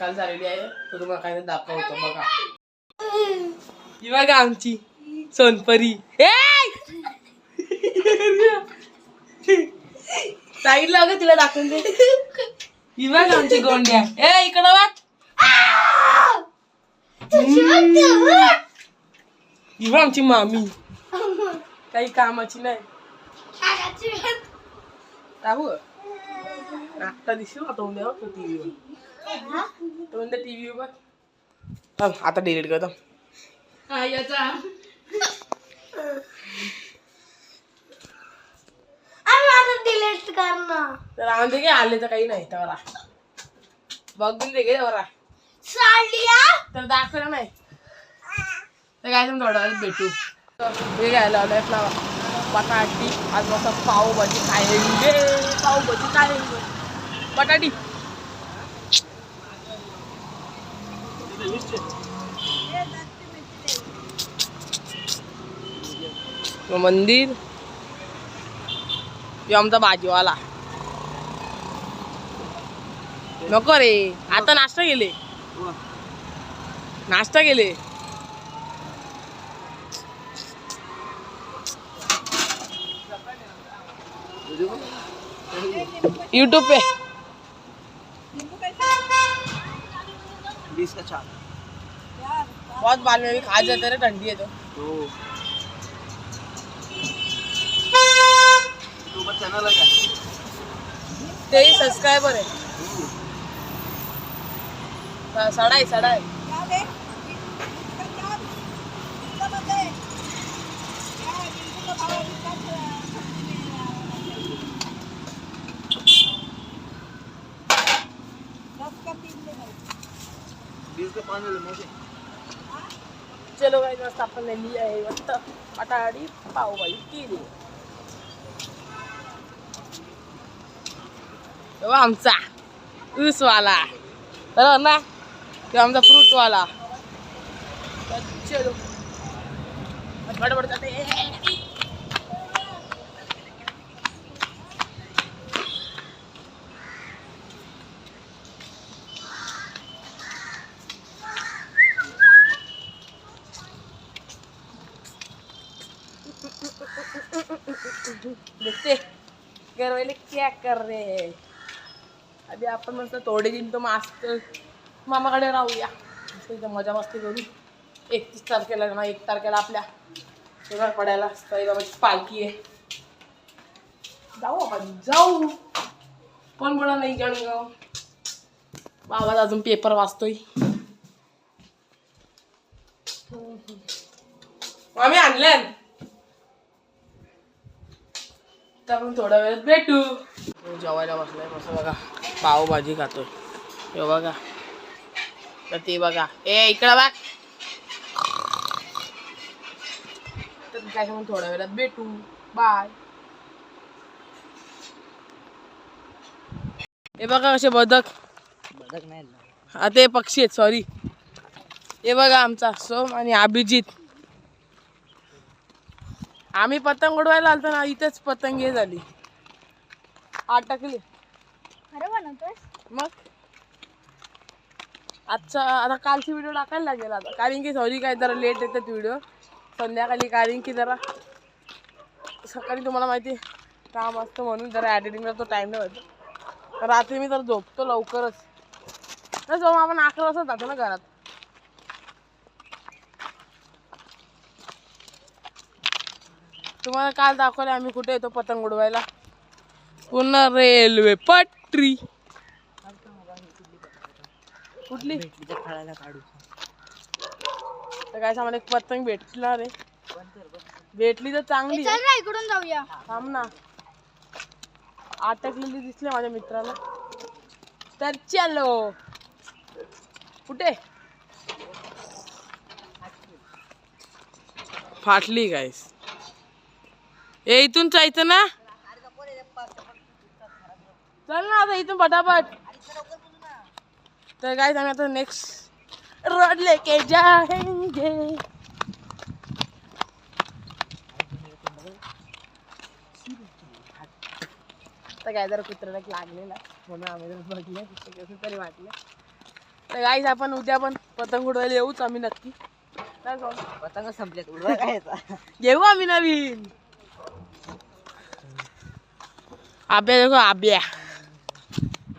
सकाळ झालेली आहे. तर तुम्हाला काही दाखवतो बघा. ही बघा आमची सोनपरी. साईडला अगं तिला दाखवून दे. ही बघ आमची गोंड्या. ए इकडं बघ. ही बघ आमची मामी. काही कामाची नाही. राहू. आता दिसू आता उद्या बघ टीव्हीवर. उद्या टीव्ही थांब, आता डिलीट करतो. हा याचा डिलीट करणार. तर आमचे काय आले तर काही नाही तर बघून दे सालिया? तर दाखवलं नाही. तर काय तुम्ही थोड्या वेळात भेटू. तर हे घ्यायला लावलंय फ्लावर बटाटी आज मस्त पावभाजी खायला पावभाजी खायला बटाटी. मंदिर. यो आमचा भाजीवाला नको रे. आता नाश्ता गेले नाश्ता गेले यूट्यूब पे. बीस का चार बहुत बाद में भी खा जाते रे ठंडी है तो। तो। तो चॅनल आहे का तेही सब्सक्राइबर है। सडाई सडाई। बीस का पाच झाले मोठे चलो भाई मस्त आपण ने लिया है मस्त बटाटी पावभाजी केली. तो आमचा ऊसवाला. बरोबर ना तो आमचा फ्रूटवाला. चलो. बडबड जाते. देखते घर वाले क्या कर? रहे हैं अभी आपण म्हणतो थोडे दिन तो मस्त. मामाकडे राहूया. मजा मस्ती करू एकतीस तारखेला ना एक तारखेला आपल्या शेजार पडायला बाबाची पालखी आहे. जाऊ आपण जाऊ. कोण बोला नाही जळगाव? बाबा अजून पेपर वाचतोय. मामी आणल्यान. तर आपण थोड्या वेळात भेटू. जेवायला बसलाय मस्त बघा. पावभाजी खातोय. हे बघा. तर ते बघा. ए इकडं बघ. तर काय सांगून थोड्या वेळात भेटू. बाय हे बघा कसे बदक. बदक नाही हा ते पक्षी आहेत सॉरी हे बघा आमचा सोम आणि अभिजित. आम्ही पतंग उडवायला आलतो ना इथेच पतंग हे झाली. अटकली मग? आजचा आता कालची व्हिडिओ टाकायला लागेल आता. कारण की सॉरी काय जरा लेट येतात व्हिडिओ संध्याकाळी कारण की जरा सकाळी तुम्हाला माहिती काम असतं म्हणून जरा ॲडिटिंगला तो टाईम नाही होतो रात्री मी तर झोपतो लवकरच. तर जाऊ आपण अकरा वाजता जातो ना घरात. तुम्हाला काल दाखवले आम्ही कुठे येतो पतंग उडवायला. पुन्हा रेल्वे पटरी. कुठली? तर काय एक पतंग भेटणार रे भेटली तर चांगली आहे. चल ना इकडून जाऊया. थांब ना. अटकलेली दिसले माझ्या मित्राला. तर चलो. कुठे? फाटली गाईस ए इथून जायचं ना. चल ना आता इथून पटापट. तर काय आम्ही आता नेक्स्ट रोड लेके जाएंगे. तर काय जरा कुत्र्याला लागलेला म्हणून आम्ही जरा बघलं कसं कसं तरी वाटलं. तर गाईस आपण उद्या पण पतंग उडवायला येऊच आम्ही नक्की? पतंग संपल्यात उडवा काय? येऊ आम्ही नवीन. आब्या देखो आब्या.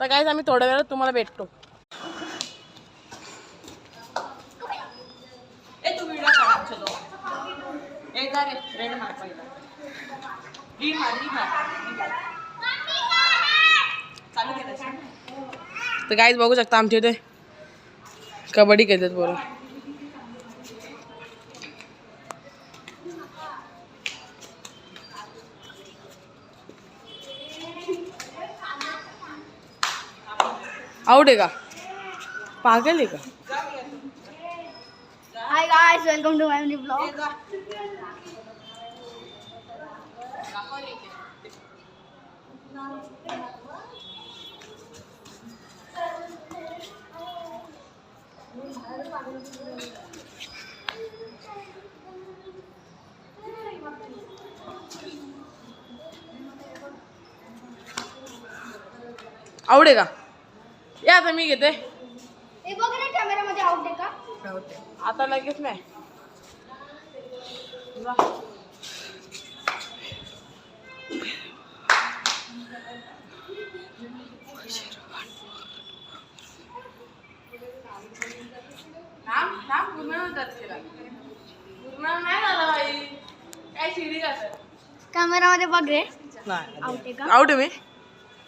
तर काहीच आम्ही थोड्या वेळात तुम्हाला भेटतो. तर काहीच बघू शकता आमच्या इथे कबड्डी खेळतात पोरं. आउट आहे का पागल आहे का? Hi guys welcome to my new blog आहे का या आता मी घेते. हे बघ ना कॅमेरामध्ये आउट आहे का? आता लगेच नाही. पूर्ण. पूर्ण झाला बाई. काय शिडी? कॅमेरामध्ये बघ रे. नाही. आउट आहे का? आउट आहे मी.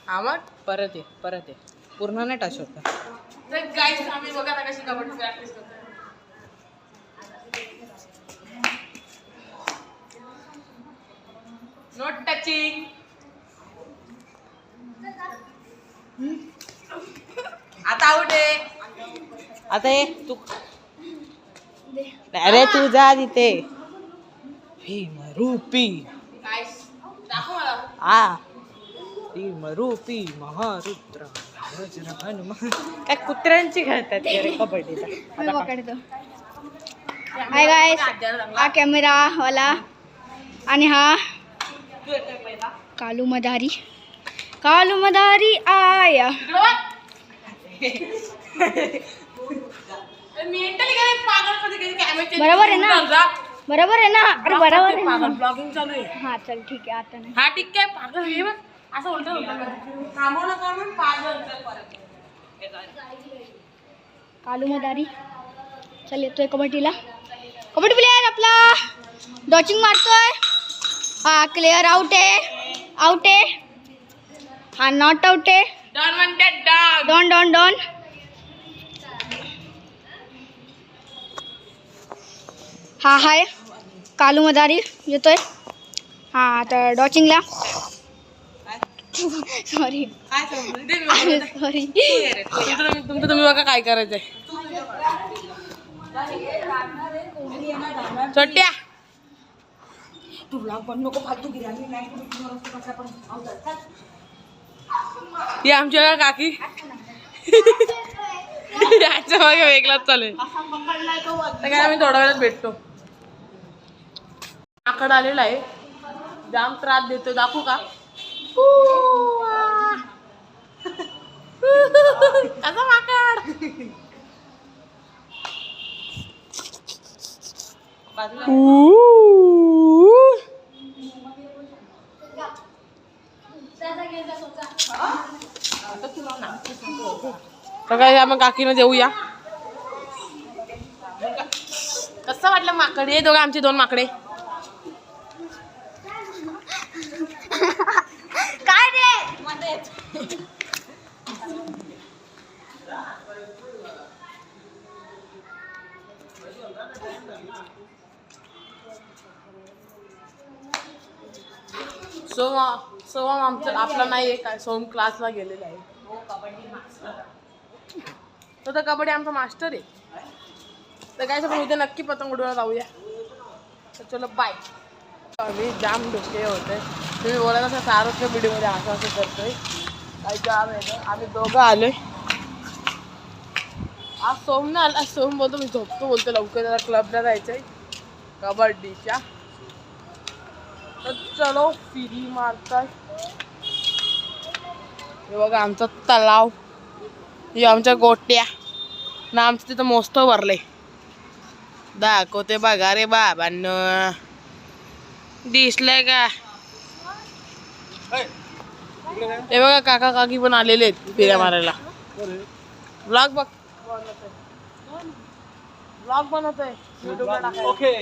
आम्हा परत ये परत ये. पूर्ण नाही टच होत. आम्ही बघा आता कशी कबड्डी प्रॅक्टिस करतो नोट टचिंग आता आउट आहे. आता ये तू. अरे तू जा तिथे. दाखव मला. आ. भीमरूपी महारुद्र. काय कुत्र्यांची खेळतात हाय गाइस हा कॅमेरा वाला. आणि हा कालू मदारी. कालू मदारी आया. मेंटली काय पागल कधी कधी कॅमेरा बरोबर आहे ना? बरोबर आहे ना? अरे बरोबर आहे पागल ना ब्लॉगिंग चालू आहे. हा चल ठीक आहे आता नाही. हा ठीक आहे हे असं उलट नका म्हणून परत. कालू मदारी. चल येतोय कबड्डीला. कबड्डी प्लेअर आपला. डॉचिंग मारतोय. हा क्लिअर आउट आहे. आउट आहे. हा नॉट आउट आहे. डॉन म्हणते डॉन डॉन डॉन डॉन हा हाय कालू मदारी येतोय. हा आता डॉचिंगला सॉरी. सॉरी तुमचं तुम्ही- बघा काय करायचंय. छोट्या. ही आमची बघा काकी. याच्या मागे वेगळाच चालू आहे काय आम्ही थोड्या वेळात भेटतो. आकड आलेला आहे. जाम त्रास देतो दाखवू का? कसं माकड तर काय आपण काकीनं देऊया. कसं वाटलं माकड? हे दोघं आमचे दोन माकडे. सोम सोम आमचं आपला नाही आहे काय सोम क्लासला गेलेला आहे. तो तर कबड्डी आमचा मास्टर आहे. तर काय आपण उद्या नक्की पतंग उडवायला जाऊया. तर चलो बाय आम्ही जाम डोके होते. तुम्ही बोलायला असं सारं व्हिडिओमध्ये असं असं करतोय. काही काम आहे आम्ही दोघं आलोय. आज सोम ना आला. सोम बोलतो मी झोपतो बोलतो लवकर. जरा क्लबला जायचंय. कबड्डीच्या. तर चलो फिरी मारताय हे बघा आमचा तलाव. हे आमच्या गोट्या. ना आमचं तिथं मस्त भरले दाखवते बघा रे बाबांना. दिसलंय का? हे बघा काका काकी पण आलेले आहेत फिऱ्या मारायला. ब्लॉग बघ. ब्लॉग बनवतोय. युट्यूबला टाकायला. ओके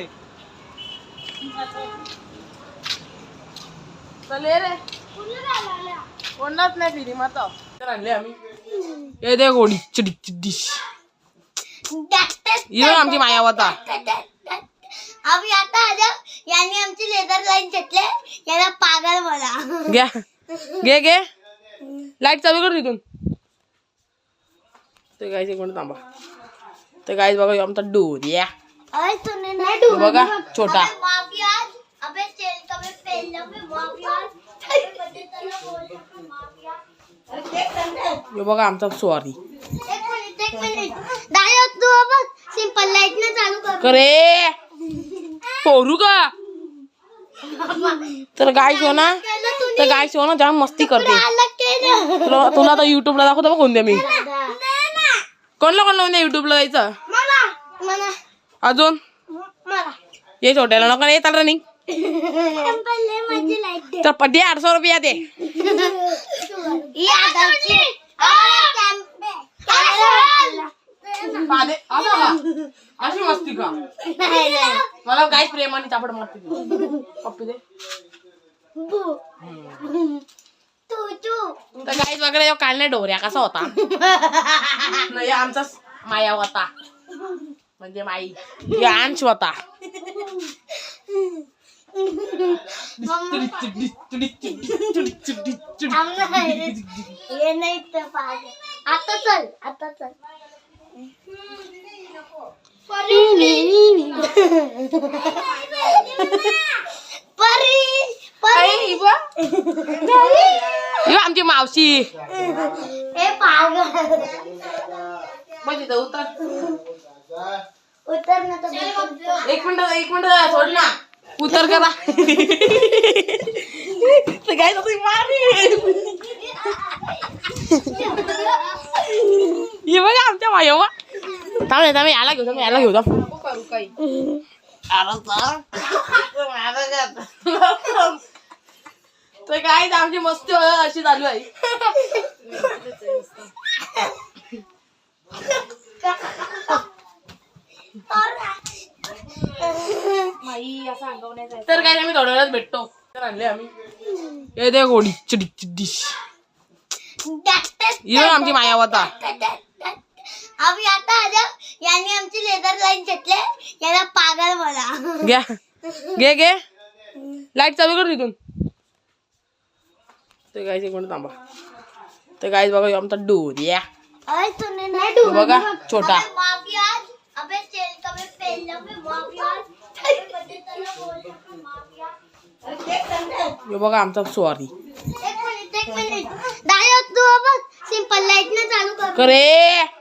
चल रे. कोणाच नाही फिरी माता आणले आम्ही. हे दे गोडी चिडी आमची मायावता. आम्ही आता आलो यांनी आमची लेदर लाईन घेतले. याला पागल बोला. घ्या. घे घे. लाइट चालू कर तिथून ते गायचे कोण थांबा. ते गायच बघा आमचा डोरिया अरे तूने नहीं हे बघा छोटा. अबे माफिया अबे तेल का मैं पहले में माफिया अबे तेरा बोल. रहा माफिया अरे देख करना बघा आमचा स्वारी एक मिनिट एक मिनिट. तू बघ. सिंपल लाइट ने चालू कर. करे पोरू का तर गाय शो हो ना? तर गाय शो हो ना जाम मस्ती करते तुला तुला आता युट्यूबला दाखवतो बघ कोणत्या मी. कोणला कोणला म्हणजे युट्यूबला जायचं? अजून? ये छोट्याला नका ये चाल रनिंग दे तर पड्डे आठशे रुपया दे. अशी मस्ती का? मला काय प्रेमाने चापड मारते ती. पप्पी दे. तू तू. तर काहीच वगैरे काढणे डोऱ्या कसा होता? नाही आमचा माया होता. म्हणजे माई. अंश होता. तर पाहिजे आता चल. आता चल परी परी ही आमची मावशी हे पागल म्हणजे जाऊ तर उतर ना तर एक मिनिट एक मिनिट सोड ना उतर करा तर काय तुम्ही मारी हे थांब थांब याला घेऊ थांब याला घेऊ थांब तर काय आमची मस्ती अशी चालू आहे. तर काय नाही, आम्ही थोड्या वेळात भेटतो. तर आणले आम्ही. हे दे गोडी चिडी ही बघ आमची मायावता. आम्ही आता आलो यांनी आमची लेदर लाईन घेतले याला पागल बोला. घ्या. घे घे. लाइट चालू कर तिथून ते गायचे कोण थांबा. ते गायच बघा ह्यो आमचा डोरिया अरे तूने नहीं हे बघा छोटा. अबे माफिया अबे तेल का मैं पहले में माफिया अबे तेरा बोल रहा माफिया अरे देख करना हे बघा आमचा स्वारी एक मिनिट एक मिनिट. डायरेक्ट तू बघ. सिंपल लाइट ने चालू कर. करे.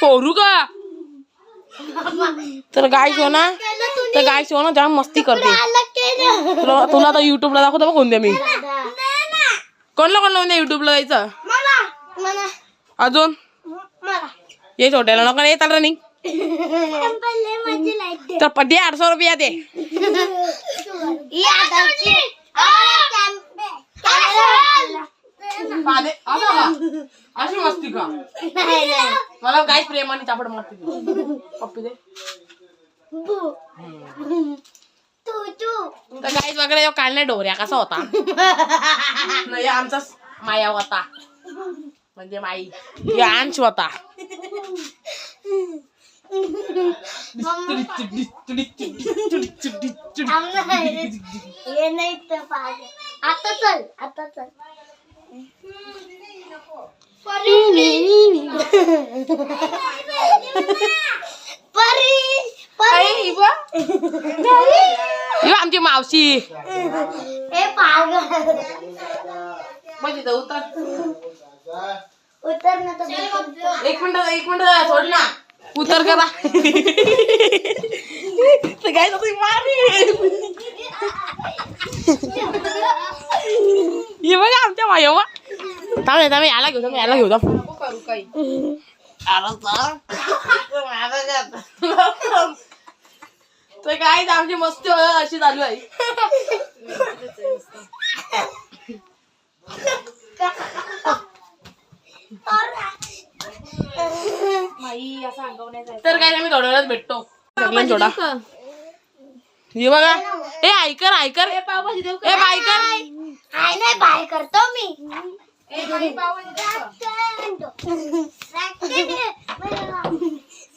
पोरू का तर गाय शो ना? केलं तू तर गाय शो ना जाम मस्ती करते तुला तुला आता युट्यूबला दाखवतो बघ कोणत्या मी. कोणला कोणला म्हणजे युट्यूबला जायचं? मला मला अजून? मला ये छोट्याला नको ये चाल रनिंग सिंपल ले माझी लाइट दे. तर पड्डे आठशे रुपया दे अशी मस्ती का? नाही नाही मला काय प्रेमाने चापड मारते ती. पप्पी दे. तू तू तर काहीच वगैरे जो काढणे डोऱ्या कसा होता? नाही आमचा माया होता. म्हणजे माई. हे अंश होता. नाही तर आता चल आता चल परी परी ही आमची मावशी हे पागल म्हणजे जाऊ तर उतर ना तर एक मिनिट एक मिनिट सोड ना उतर करा तर काय तुम्ही मारी हे बघा आमच्या मायवा थांब थांब याला घेऊ थांब याला घेऊ थांब. तर काय आमची मस्ती अशी चालू आहे. तर काय मी थोड्या वेळात भेटतो जोडा. हे बघा. ए ऐकर ऐकर. ए ऐकर हाय नाही बाय करतो मी.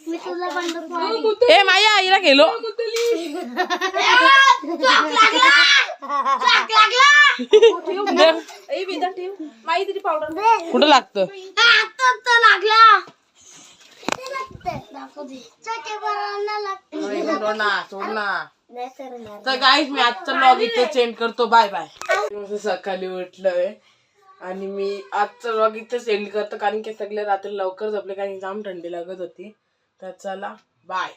मी तुला ए आईला गेलो कुठं लागतं? लागला. सोड ना. तर गाईच मी आजचा ब्लॉग इथे सेंड करतो. बाय बाय सकाळी उठलोय आणि मी आजचा ब्लॉग इथे सेंड करतो कारण की सगळे रात्री लवकर झोपले कारण जाम थंडी लागत होती. तर चला बाय